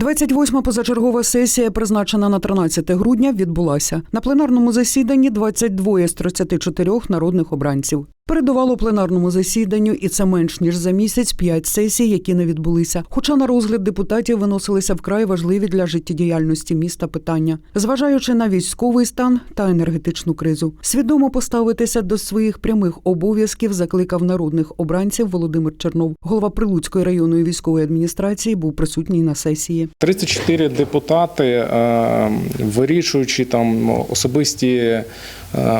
28-ма позачергова сесія, призначена на 13 грудня, відбулася. На пленарному засіданні 22 з 34 народних обранців. Передувало пленарному засіданню, і це менш ніж за місяць п'ять сесій, які не відбулися. Хоча на розгляд депутатів виносилися вкрай важливі для життєдіяльності міста питання, зважаючи на військовий стан та енергетичну кризу. Свідомо поставитися до своїх прямих обов'язків закликав народних обранців Володимир Чернов. Голова Прилуцької районної військової адміністрації був присутній на сесії. 34 депутати, е, вирішуючи там особисті,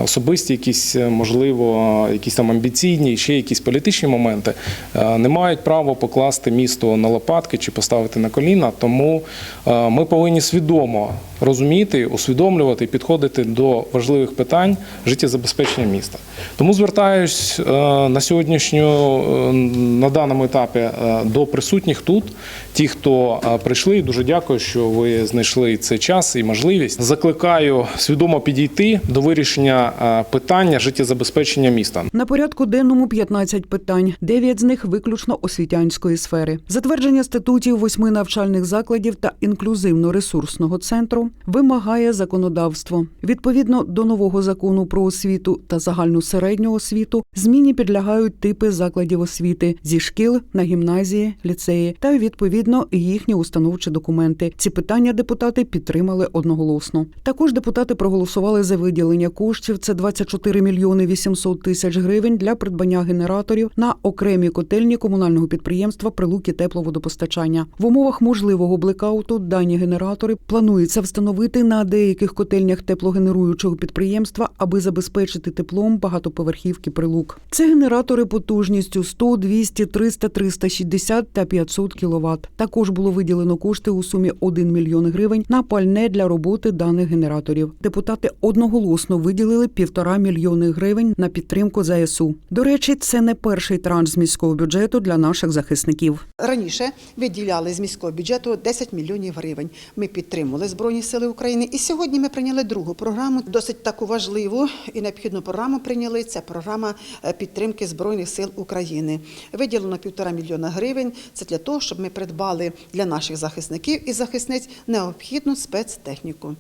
особисті якісь, е, можливо, якісь там амбіційні, ще якісь політичні моменти, е, не мають права покласти місто на лопатки чи поставити на коліна. Тому е, ми повинні свідомо розуміти, усвідомлювати підходити до важливих питань життєзабезпечення міста. Тому звертаюсь е, на сьогоднішню е, на даному етапі е, до присутніх тут, ті, хто прийшли. Дуже дякую, що ви знайшли цей час і можливість. Закликаю свідомо підійти до вирішення питання життєзабезпечення міста. На порядку денному 15 питань, 9 з них виключно освітянської сфери. Затвердження статутів восьми навчальних закладів та інклюзивно-ресурсного центру вимагає законодавство. Відповідно до нового закону про освіту та загальну середню освіту, зміні підлягають типи закладів освіти зі шкіл на гімназії, ліцеї та відповідно їхні установчі документи. Ці питання депутати підтримали одноголосно. Також депутати проголосували за виділення коштів. Це 24 мільйони 800 тисяч гривень для придбання генераторів на окремі котельні комунального підприємства Прилуки тепловодопостачання. В умовах можливого блекауту дані генератори планується встановити на деяких котельнях теплогенеруючого підприємства, аби забезпечити теплом багатоповерхівки прилук. Це генератори потужністю 100, 200, 300, 360 та 500 кВт. Також було виділено кошти у сумі 1 мільйон гривень на пальне для роботи даних генераторів. Депутати одноголосно виділили півтора мільйони гривень на підтримку ЗСУ. До речі, це не перший транш з міського бюджету для наших захисників. Раніше виділяли з міського бюджету 10 мільйонів гривень. Ми підтримували Збройні Сили України. І сьогодні ми прийняли другу програму, досить таку важливу і необхідну програму прийняли. Це програма е, підтримки Збройних сил України. Виділено півтора мільйона гривень. Це для того, щоб ми придбали для наших захисників і захисниць необхідну спецтехніку.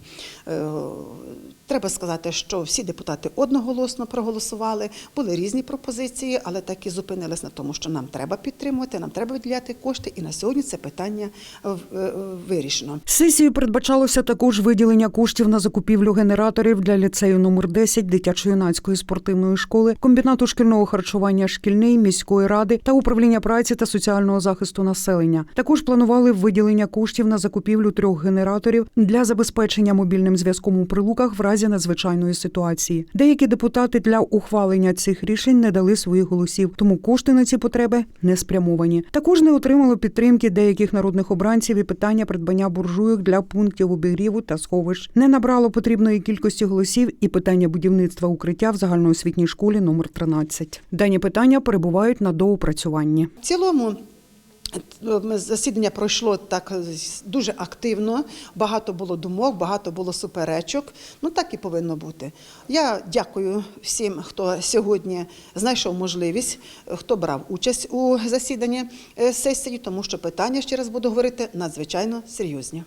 Е, Треба сказати, що всі депутати одноголосно проголосували. Були різні пропозиції, але так і зупинились на тому, що нам треба підтримувати, нам треба виділяти кошти. І на сьогодні це питання е, вирішено. Сесією передбачалося також виділення коштів на закупівлю генераторів для ліцею номер 10 дитячо-юнацької спортивної школи, комбінату шкільного харчування шкільний міської ради та управління праці та соціального захисту населення. Також планували виділення коштів на закупівлю трьох генераторів для забезпечення мобільним зв'язком у прилуках в разі надзвичайної ситуації. Деякі депутати для ухвалення цих рішень не дали своїх голосів, тому кошти на ці потреби не спрямовані. Також не отримало підтримки деяких народних обранців і питання придбання буржуйок для пунктів обігріву та сховищ. Не набрало потрібної кількості голосів і питання будівництва укриття в загальноосвітній школі номер 13. Дані питання перебувають на доопрацюванні. В цілому. е, Засідання пройшло так е, дуже активно, багато було думок, багато було суперечок. Ну так і повинно бути. Я дякую всім, хто сьогодні знайшов можливість, е, хто брав участь у засіданні сесії, тому що питання, ще раз буду говорити, надзвичайно серйозні.